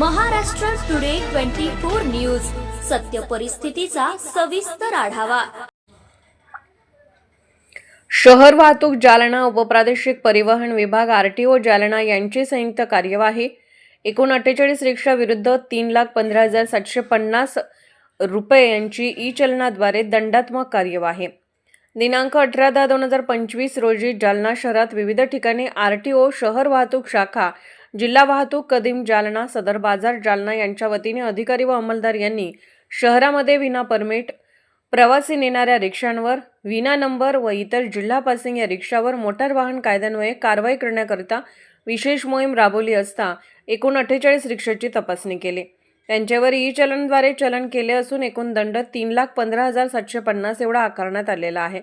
Maharashtra today twenty four news. सत्य परिस्थितीचा सविस्तर आढावा. शहर वाहतूक जालना उपप्रादेशिक परिवहन विभाग आरटीओ जालना यांची संयुक्त कार्यवाही. एकूण अठ्ठेचाळीस रिक्षा विरुद्ध तीन लाख पंधरा हजार सातशे पन्नास रुपये यांची ई चलनाद्वारे दंडात्मक कार्यवाही. दिनांक अठरा दहा दोन हजार पंचवीस रोजी जालना शहरात विविध ठिकाणी आर टी ओ शहर वाहतूक शाखा जिल्हा वाहतूक कदीम जालना सदर बाजार जालना यांच्या वतीने अधिकारी व अंमलदार यांनी शहरामध्ये विना परमिट प्रवासी नेणाऱ्या रिक्षांवर विना नंबर व इतर जिल्हा पासिंग या रिक्षावर मोटार वाहन कायद्यान्वये कारवाई करण्याकरिता विशेष मोहीम राबवली असता एकूण अठ्ठेचाळीस रिक्षाची तपासणी केली. त्यांच्यावर ई चलनद्वारे चलन केले असून एकूण दंड तीन लाख पंधरा हजार सातशे पन्नास एवढा आकारण्यात आलेला आहे.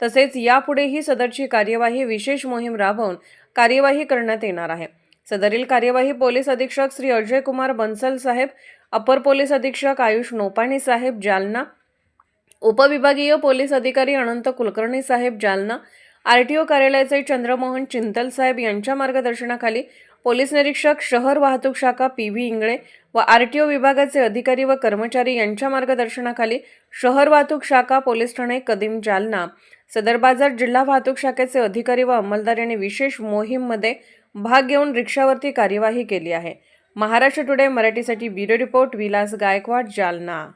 तसेच यापुढेही सदरची कार्यवाही विशेष मोहीम राबवून कार्यवाही करण्यात येणार आहे. सदरील कार्यवाही पोलीस अधीक्षक श्री अजय कुमार बन्सल साहेब अपर पोलीस अधीक्षक आयुष नोपाणी साहेब जालना उपविभागीय पोलीस अधिकारी अनंत कुलकर्णी साहेब जालना आर टी ओ कार्यालयाचे चंद्रमोहन चिंतल साहेब यांच्या मार्गदर्शनाखाली पोलीस निरीक्षक शहर वाहतूक शाखा पी व्ही इंगळे व आर टी ओ विभागाचे अधिकारी व कर्मचारी यांच्या मार्गदर्शनाखाली शहर वाहतूक शाखा पोलीस ठाणे कदीम जालना सदर बाजार जिल्हा वाहतूक शाखेचे अधिकारी व अंमलदार यांनी विशेष मोहीममध्ये भाग घेऊन रिक्षावरती कार्यवाही केली आहे. महाराष्ट्र टुडे मराठीसाठी ब्युरो रिपोर्ट विलास गायकवाड जालना.